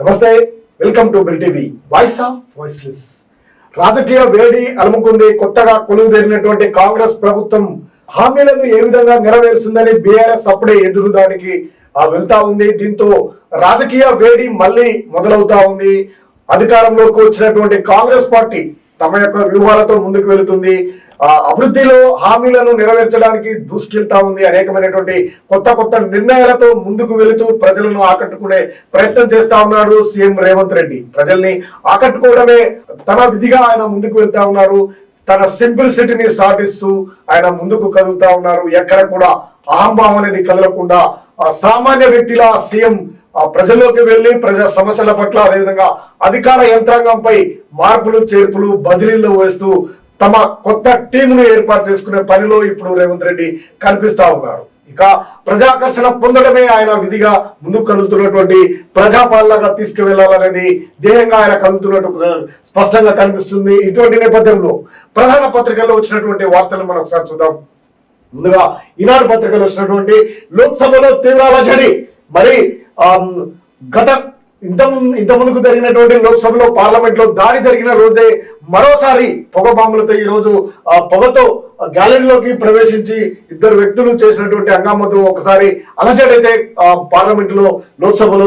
నమస్తే welcome to bill TV. Voice of voiceless రాజకీయ వేడి అలుముకుంది కొత్తగా కొలువుదేరినటువంటి కాంగ్రెస్ ప్రభుత్వం హామీలను ఏ విధంగా నెరవేరుస్తుందని బీఆర్ఎస్ అప్పుడే ఎదురుదానికి ఆ వెళ్తా ఉంది. దీంతో రాజకీయ వేడి మళ్ళీ మొదలవుతా ఉంది. అధికారంలోకి వచ్చినటువంటి కాంగ్రెస్ పార్టీ తమ యొక్క వ్యూహాలతో ముందుకు వెళుతుంది. అభివృద్ధిలో హామీలను నెరవేర్చడానికి దూసుకెళ్తా ఉంది అనేకమైనటువంటి కొత్త కొత్త నిర్ణయాలతో ముందుకు వెళుతూ ప్రజలను ఆకట్టుకునే ప్రయత్నం చేస్తా ఉన్నాడు సీఎం రేవంత్ రెడ్డి. ప్రజల్ని ఆకట్టుకోవడమే తన విధిగా ఆయన ముందుకు వెళ్తా ఉన్నారు. తన సింప్లిసిటీని సాటిస్తూ ఆయన ముందుకు కదులుతా ఉన్నారు. ఎక్కడ కూడా అహంభావం అనేది కదలకుండా సామాన్య వ్యక్తిలా సీఎం ప్రజల్లోకి వెళ్ళి ప్రజా సమస్యల పట్ల అదేవిధంగా అధికార యంత్రాంగంపై మార్పులు చేర్పులు బదిలీల్లో వేస్తూ తమ కొత్త టీమును ఏర్పాటు చేసుకునే పనిలో ఇప్పుడు రేవంత్ రెడ్డి కనిపిస్తా ఉన్నారు. ఇక ప్రజాకర్షణ పొందడమే ఆయన విధిగా ముందుకు కదులుతున్నటువంటి ప్రజాపాలనగా తీసుకువెళ్ళాలనేది ధ్యేయంగా ఆయన కదులుతున్నట్టు స్పష్టంగా కనిపిస్తుంది. ఇటువంటి నేపథ్యంలో ప్రధాన పత్రికల్లో వచ్చినటువంటి వార్తలు మనం ఒకసారి చూద్దాం. ముందుగా ఈనాడు పత్రికలో వచ్చినటువంటి లోక్సభలో తీవ్ర అలజడి. మరి గత ఇంత ఇంత ముందుకు జరిగినటువంటి లోక్సభలో పార్లమెంట్లో దాడి జరిగిన రోజే మరోసారి పొగ బాంబులతో ఈ రోజు ఆ పొగతో గ్యాలరీలోకి ప్రవేశించి ఇద్దరు వ్యక్తులు చేసినటువంటి హంగామతో ఒకసారి అలజడైతే పార్లమెంటులో పార్లమెంట్లో లోక్సభలో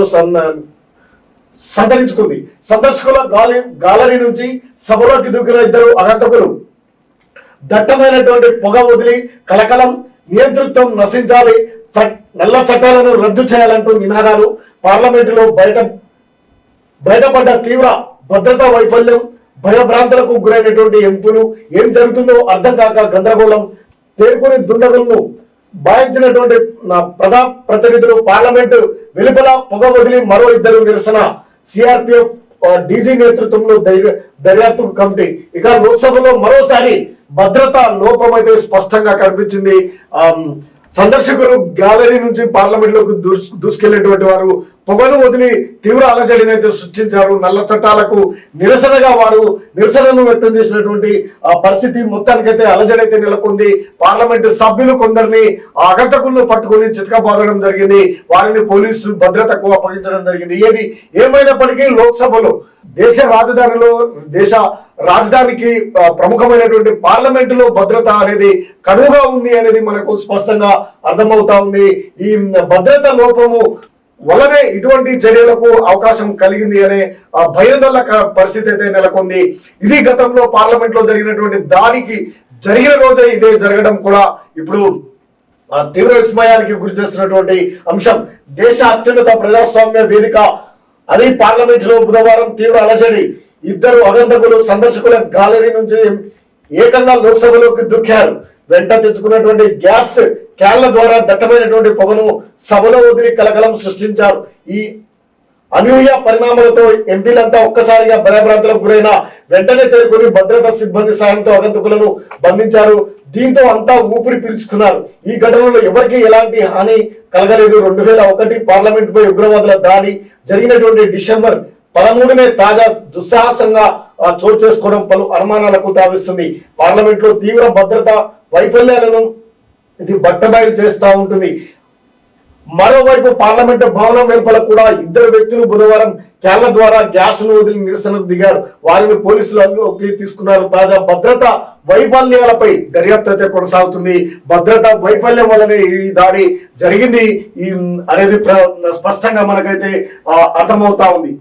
సంతరించుకుంది. సందర్శకుల గాలి గాలరీ నుంచి సభలోకి దూకిన ఇద్దరు అగంతకులు దట్టమైనటువంటి పొగ వదిలి కలకలం నియంతృత్వం నశించాలి చట్ నల్ల చట్టాలను రద్దు చేయాలంటూ నినాదాలు. పార్లమెంటులో బయట బయటపడ్డ తీవ్ర భద్రతా వైఫల్యం భయభ్రాంతులకు గురైనటువంటి ఎంపీలు ఏం జరుగుతుందో అర్థం కాక గందరగోళం తేరుకుని దుండగులను భావించినటువంటి ప్రజా ప్రతినిధులు పార్లమెంటు వెలుపల పొగ వదిలి మరో ఇద్దరు నిరసన. సిఆర్పిఎఫ్ డీజీ నేతృత్వంలో దర్యాప్తు కమిటీ. ఇక లోక్సభలో మరోసారి భద్రతా లోపం అయితే స్పష్టంగా కనిపించింది. సందర్శకులు గ్యాలరీ నుంచి పార్లమెంట్లోకి దూసుకెళ్ళేటువంటి వారు పొగను వదిలి తీవ్ర అలజడిని అయితే సృష్టించారు. నల్ల చట్టాలకు నిరసనగా వారు నిరసనను వ్యక్తం చేసినటువంటి ఆ పరిస్థితి మొత్తానికైతే అలజడి అయితే నెలకొంది. పార్లమెంటు సభ్యులు కొందరిని ఆ అగంతకులను పట్టుకుని చితకబాదడం జరిగింది. వారిని పోలీసులు భద్రతకు అప్పగించడం జరిగింది. ఏది? ఏమైనప్పటికీ లోక్సభలో దేశ రాజధానిలో దేశ రాజధానికి ప్రముఖమైనటువంటి పార్లమెంటులో భద్రత అనేది కడువుగా ఉంది అనేది మనకు స్పష్టంగా అర్థమవుతా ఉంది. ఈ భద్రత లోపము వలనే ఇటువంటి చర్యలకు అవకాశం కలిగింది అనే ఆ, పరిస్థితి అయితే నెలకొంది. ఇది గతంలో పార్లమెంట్లో జరిగినటువంటి దానికి జరిగిన రోజే ఇదే జరగడం కూడా ఇప్పుడు ఆ తీవ్ర విస్మయానికి గురి చేస్తున్నటువంటి అంశం. దేశ అత్యున్నత ప్రజాస్వామ్య వేదిక అది పార్లమెంట్లో బుధవారం తీవ్ర అలజడి. ఇద్దరు అగంతకులు సందర్శకుల గ్యాలరీ నుంచి ఏకంగా లోక్సభలోకి దుక్కారు వెంట తెచ్చుకున్నటువంటి గ్యాస్ కేరళ ద్వారా దట్టమైనటువంటి పొగను సభలో వదిలి కలకలం సృష్టించారు. ఈ అనూహ్య పరిణామాలతో ఎంపీలంతా ఒక్కసారిగా భయభ్రాంతులకు గురైన వెంటనే తేరుకొని భద్రతా సిబ్బంది సాయంతో అగంతకులను బంధించారు. దీంతో అంతా ఊపిరి పీల్చుకున్నారు. ఈ ఘటనలో ఎవరికి ఎలాంటి హాని కలగలేదు. రెండు వేల ఒకటి పార్లమెంట్ పై ఉగ్రవాదుల దాడి జరిగినటువంటి డిసెంబర్ పదమూడునే తాజా దుస్సాహసంగా చోటు చేసుకోవడం పలు అనుమానాలకు తావిస్తుంది పార్లమెంట్లో తీవ్ర భద్రత వైఫల్యాలను ఇది బట్టబయలు చేస్తూ ఉంటుంది. మరోవైపు పార్లమెంటు భవనం వెలుపల కూడా ఇద్దరు వ్యక్తులు బుధవారం కేరళ ద్వారా గ్యాస్ను వదిలి నిరసనకు దిగారు. వారిని పోలీసులు అందులోకి తీసుకున్నారు. తాజా భద్రత వైఫల్యాలపై దర్యాప్తు అయితే కొనసాగుతుంది. భద్రత వైఫల్యం వల్లనే ఈ దాడి జరిగింది. ఈ అనేది స్పష్టంగా మనకైతే అర్థమవుతా ఉంది.